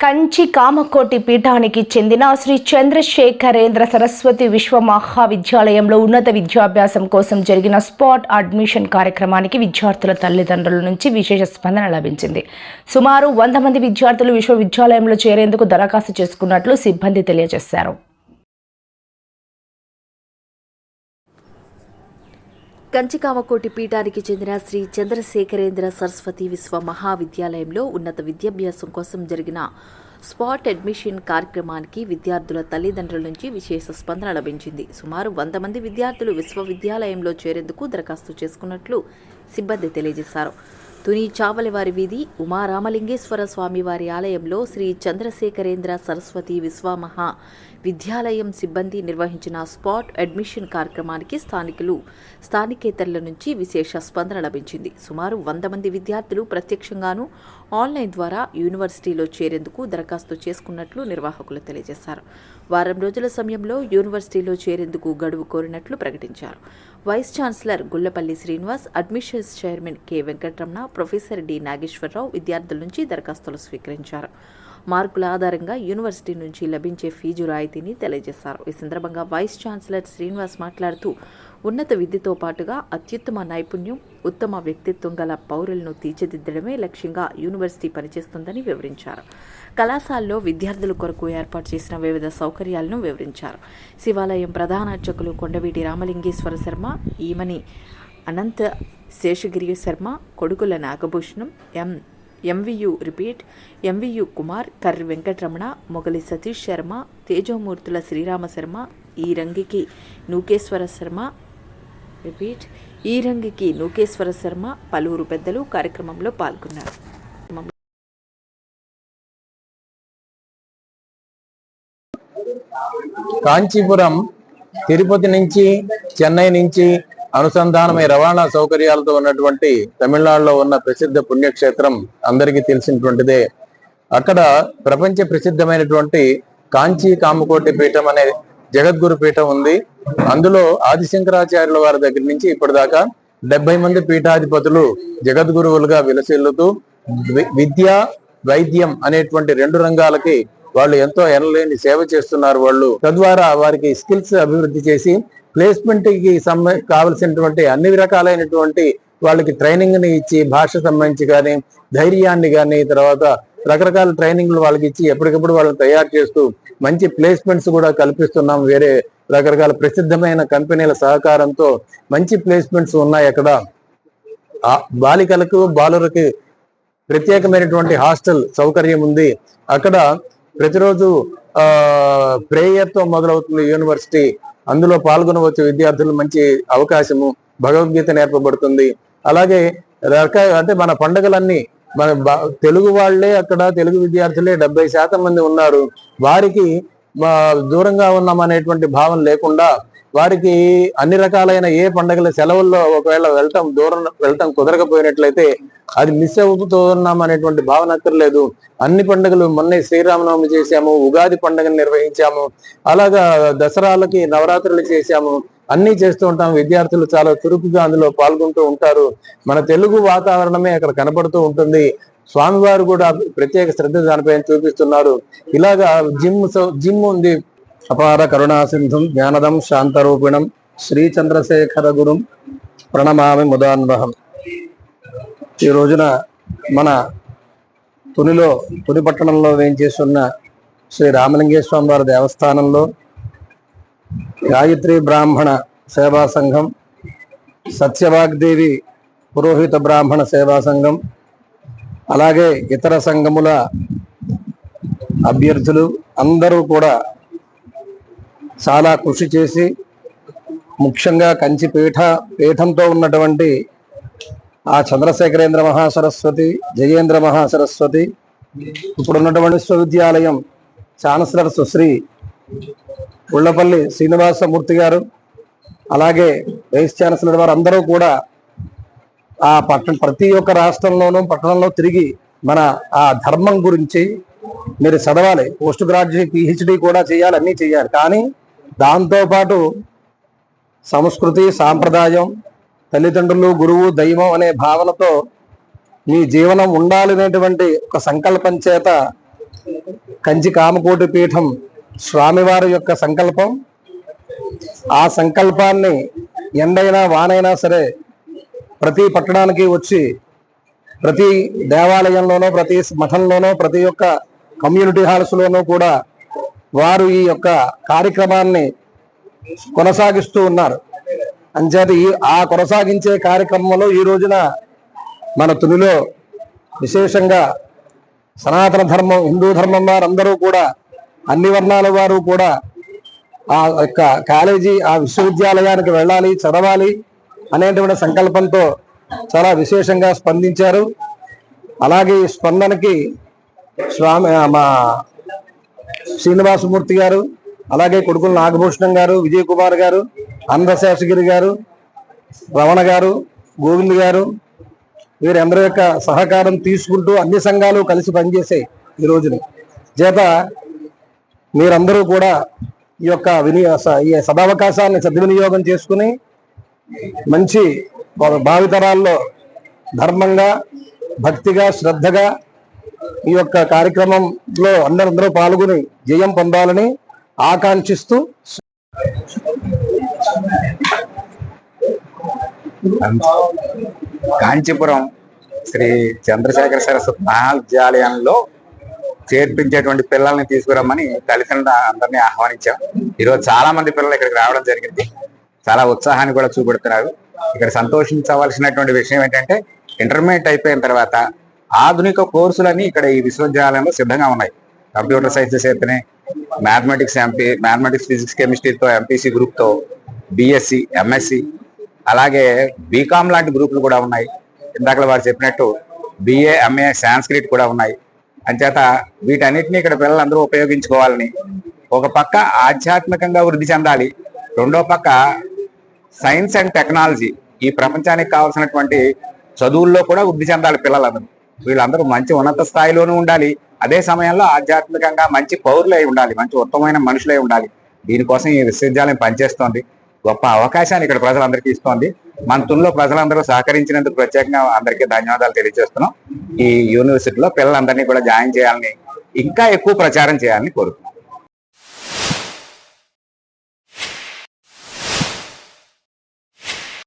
కంచి కామకోటి పీఠానికి చెందిన శ్రీ చంద్రశేఖరేంద్ర సరస్వతి విశ్వ మహావిద్యాలయంలో ఉన్నత విద్యాభ్యాసం కోసం జరిగిన స్పాట్ అడ్మిషన్ కార్యక్రమానికి విద్యార్థుల తల్లిదండ్రుల నుంచి విశేష స్పందన లభించింది. సుమారు వంద మంది విద్యార్థులు విశ్వవిద్యాలయంలో చేరేందుకు దరఖాస్తు చేసుకున్నట్లు సిబ్బంది తెలియజేశారు. కంచికామకోటి పీఠానికి చెందిన శ్రీ చంద్రశేఖరేంద్ర సరస్వతి విశ్వ మహావిద్యాలయంలో ఉన్నత విద్యాభ్యాసం కోసం జరిగిన స్పాట్ అడ్మిషన్ కార్యక్రమానికి విద్యార్థుల తల్లిదండ్రుల నుంచి విశేష స్పందన లభించింది. సుమారు వంద మంది విద్యార్థులు విశ్వవిద్యాలయంలో చేరేందుకు దరఖాస్తు చేసుకున్నట్లు సిబ్బంది తెలియజేశారు. తుని చావలివారి వీధి ఉమారామలింగేశ్వర స్వామి వారి ఆలయంలో శ్రీ చంద్రశేఖరేంద్ర సరస్వతి విశ్వమహా విద్యాలయం సిబ్బంది నిర్వహించిన స్పాట్ అడ్మిషన్ కార్యక్రమానికి స్థానికులు స్థానికేతరుల నుంచి విశేష స్పందన లభించింది. సుమారు వంద మంది విద్యార్థులు ప్రత్యక్షంగాను ఆన్లైన్ ద్వారా యూనివర్సిటీలో చేరేందుకు దరఖాస్తు చేసుకున్నట్లు నిర్వాహకులు తెలియజేశారు. వారం రోజుల సమయంలో యూనివర్సిటీలో చేరేందుకు గడువు కోరినట్లు ప్రకటించారు. Vice chancellor Gullapalli Srinivas admissions chairman K Venkataramana professor D Nageswararao విద్యార్థుల నుంచి దరఖాస్తులు స్వీకరించారు. మార్కుల ఆధారంగా యూనివర్సిటీ నుంచి లభించే ఫీజు రాయితీని తెలియజేశారు. ఈ సందర్భంగా వైస్ ఛాన్సలర్ శ్రీనివాస్ మాట్లాడుతూ ఉన్నత విద్యతో పాటుగా అత్యుత్తమ నైపుణ్యం ఉత్తమ వ్యక్తిత్వం గల పౌరులను తీర్చిదిద్దడమే లక్ష్యంగా యూనివర్సిటీ పనిచేస్తుందని వివరించారు. కళాశాలలో విద్యార్థుల కొరకు ఏర్పాటు చేసిన వివిధ సౌకర్యాలను వివరించారు. శివాలయం ప్రధాన అర్చకులు కొండవీటి రామలింగేశ్వర శర్మ ఈమని అనంత శేషగిరి శర్మ కొడుకుల Nagabhushanam M. MVU repeat MVU Kumar Karri Venkataramana Mogali Satish Sarma తేజోమూర్తుల Srirama Sharma ఈ రంగికి నూకేశ్వర శర్మ రిపీట్ ఈ రంగికి నూకేశ్వర శర్మ పలువురు పెద్దలు కార్యక్రమంలో పాల్గొన్నారు. కాంచీపురం తిరుపతి నుంచి చెన్నై నుంచి అనుసంధానమై రవాణా సౌకర్యాలతో ఉన్నటువంటి తమిళనాడులో ఉన్న ప్రసిద్ధ పుణ్యక్షేత్రం అందరికీ తెలిసినటువంటిదే. అక్కడ ప్రపంచ ప్రసిద్ధమైనటువంటి కాంచీ కామకోటి పీఠం అనే జగద్గురు పీఠం ఉంది. అందులో ఆదిశంకరాచార్యుల వారి దగ్గర నుంచి ఇప్పటిదాకా డెబ్బై మంది పీఠాధిపతులు జగద్గురువులుగా విలసిల్లుతూ వి- విద్య వైద్యం అనేటువంటి రెండు రంగాలకి వాళ్ళు ఎంతో ఎనలేని సేవ చేస్తున్నారు వాళ్ళు. తద్వారా వారికి స్కిల్స్ అభివృద్ధి చేసి ప్లేస్మెంట్కి సంబ కావలసినటువంటి అన్ని రకాలైనటువంటి వాళ్ళకి ట్రైనింగ్ని ఇచ్చి భాష సంబంధించి కానీ ధైర్యాన్ని కానీ తర్వాత రకరకాల ట్రైనింగ్లు వాళ్ళకి ఇచ్చి ఎప్పటికప్పుడు వాళ్ళని తయారు చేస్తూ మంచి ప్లేస్మెంట్స్ కూడా కల్పిస్తున్నాం. వేరే రకరకాల ప్రసిద్ధమైన కంపెనీల సహకారంతో మంచి ప్లేస్మెంట్స్ ఉన్నాయి అక్కడ. బాలికలకు బాలులకి ప్రత్యేకమైనటువంటి హాస్టల్ సౌకర్యం ఉంది. అక్కడ ప్రతిరోజు ప్రేయర్తో మొదలవుతుంది యూనివర్సిటీ. అందులో పాల్గొనవచ్చు విద్యార్థులు మంచి అవకాశము భగవద్గీత నేర్పబడుతుంది. అలాగే రక అంటే మన పండుగలన్నీ మన బా- తెలుగు వాళ్ళే అక్కడ తెలుగు విద్యార్థులే డెబ్బై శాతం మంది ఉన్నారు. వారికి దూరంగా ఉన్నాం అనేటువంటి భావం లేకుండా వారికి అన్ని రకాలైన ఏ పండుగల సెలవుల్లో ఒకవేళ వెళ్ళటం దూరం వెళ్ళటం కుదరకపోయినట్లయితే అది మిస్ అవుతున్నాం అనేటువంటి భావన అక్కర్లేదు. అన్ని పండుగలు మొన్నే శ్రీరామనవమి చేశాము ఉగాది పండుగను నిర్వహించాము అలాగా దసరాలకి నవరాత్రులు చేశాము అన్ని చేస్తూ ఉంటాం. విద్యార్థులు చాలా చురుకుగా అందులో పాల్గొంటూ ఉంటారు. మన తెలుగు వాతావరణమే అక్కడ కనబడుతూ ఉంటుంది. స్వామివారు కూడా ప్రత్యేక శ్రద్ధ దానిపైన చూపిస్తున్నారు. ఇలాగా జిమ్ జిమ్ ఉంది. అపార కరుణాసింధుం జ్ఞానదం శాంతరూపిణం శ్రీ చంద్రశేఖర గురుం ప్రణమామి ముదాన్వహం. ఈ రోజున మన తునిలో తుని పట్టణంలో వేయించేస్తున్న శ్రీ రామలింగేశ్వర వారి దేవస్థానంలో గాయత్రి బ్రాహ్మణ సేవా సంఘం సత్యవాగ్దేవి పురోహిత బ్రాహ్మణ సేవా సంఘం అలాగే ఇతర సంఘముల అభ్యర్థులు అందరూ కూడా చాలా కృషి చేసి ముఖ్యంగా కంచి పీఠ పీఠంతో ఉన్నటువంటి ఆ చంద్రశేఖరేంద్ర మహాసరస్వతి జయేంద్ర మహాసరస్వతి ఇప్పుడు ఉన్నటువంటి విశ్వవిద్యాలయం ఛాన్సలర్ సుశ్రీ ఉళ్ళపల్లి శ్రీనివాసమూర్తి గారు అలాగే వైస్ ఛాన్సలర్ వారు అందరూ కూడా ఆ పట్టణ ప్రతి ఒక్క రాష్ట్రంలోనూ పట్టణంలో తిరిగి మన ఆ ధర్మం గురించి మీరు చదవాలి. పోస్ట్ గ్రాడ్యుయేట్ పిహెచ్డి కూడా చేయాలి అన్నీ చేయాలి. కానీ దాంతోపాటు సంస్కృతి సాంప్రదాయం తల్లిదండ్రులు గురువు దైవం అనే భావనతో మీ జీవనం ఉండాలనేటువంటి ఒక సంకల్పం చేత కంచి కామకోటి పీఠం స్వామివారి యొక్క సంకల్పం. ఆ సంకల్పాన్ని ఎండైనా వానైనా సరే ప్రతి పట్టణానికి వచ్చి ప్రతి దేవాలయంలోనో ప్రతి మఠంలోనో ప్రతి ఒక్క కమ్యూనిటీ హాల్స్లోనూ కూడా వారు ఈ యొక్క కార్యక్రమాన్ని కొనసాగిస్తూ ఉన్నారు. అంచేత ఈ ఆ కొనసాగించే కార్యక్రమంలో ఈ రోజున మన తునిలో విశేషంగా సనాతన ధర్మం హిందూ ధర్మం వారందరూ కూడా అన్ని వర్ణాల వారు కూడా ఆ యొక్క కాలేజీ ఆ విశ్వవిద్యాలయానికి వెళ్ళాలి చదవాలి అనేటువంటి సంకల్పంతో చాలా విశేషంగా స్పందించారు. అలాగే ఈ స్పందనకి స్వామి మా శ్రీనివాసమూర్తి గారు అలాగే కొడుకుల నాగభూషణం గారు విజయ్ కుమార్ గారు ఆంధ్రశేషగిరి గారు రమణ గారు గోవింద్ గారు వీరందరి యొక్క సహకారం తీసుకుంటూ అన్ని సంఘాలు కలిసి పనిచేసే ఈ రోజున చేత మీరందరూ కూడా ఈ యొక్క వినియో స- ఈ సదావకాశాన్ని సద్వినియోగం చేసుకుని మంచి భావితరాల్లో ధర్మంగా భక్తిగా శ్రద్ధగా ఈ యొక్క కార్యక్రమంలో అందరందరూ పాల్గొని జయం పొందాలని ఆకాంక్షిస్తూ కాంచీపురం శ్రీ చంద్రశేఖర సరస్వతి మహావిద్యాలయంలో చేర్పించేటువంటి పిల్లల్ని తీసుకురమ్మని తల్లిదండ్రులు అందరినీ ఆహ్వానించాం. ఈరోజు చాలా మంది పిల్లలు ఇక్కడికి రావడం జరిగింది. చాలా ఉత్సాహాన్ని కూడా చూపెడుతున్నారు. ఇక్కడ సంతోషించవలసినటువంటి విషయం ఏంటంటే ఇంటర్మీడియట్ అయిపోయిన తర్వాత ఆధునిక కోర్సులన్నీ ఇక్కడ ఈ విశ్వవిద్యాలయంలో సిద్ధంగా ఉన్నాయి. కంప్యూటర్ సైన్సెస్ అయితేనే మ్యాథమెటిక్స్ ఎంపీ మ్యాథమెటిక్స్ ఫిజిక్స్ కెమిస్ట్రీతో ఎంపీసీ గ్రూప్తో బిఎస్సి ఎంఎస్సి అలాగే బీకామ్ లాంటి గ్రూపులు కూడా ఉన్నాయి. ఇందాక వారు చెప్పినట్టు బిఏ ఎంఏ సాంస్క్రిట్ కూడా ఉన్నాయి. అంచేత వీటన్నిటిని ఇక్కడ పిల్లలందరూ ఉపయోగించుకోవాలని ఒక పక్క ఆధ్యాత్మికంగా వృద్ధి చెందాలి రెండో పక్క సైన్స్ అండ్ టెక్నాలజీ ఈ ప్రపంచానికి కావాల్సినటువంటి చదువుల్లో కూడా వృద్ధి చెందాలి పిల్లలందరూ. వీళ్ళందరూ మంచి ఉన్నత స్థాయిలోనూ ఉండాలి. అదే సమయంలో ఆధ్యాత్మికంగా మంచి పౌరులై ఉండాలి. మంచి ఉత్తమమైన మనుషులై ఉండాలి. దీనికోసం ఈ విశ్వవిద్యాలయం పనిచేస్తోంది. గొప్ప అవకాశాన్ని ఇక్కడ ప్రజలందరికీ ఇస్తోంది. మన తుల్లో ప్రజలందరూ సహకరించినందుకు ప్రత్యేకంగా అందరికీ ధన్యవాదాలు తెలియజేస్తున్నాం. ఈ యూనివర్సిటీలో పిల్లలందరినీ కూడా జాయిన్ చేయాలని ఇంకా ఎక్కువ ప్రచారం చేయాలని కోరుతున్నాం.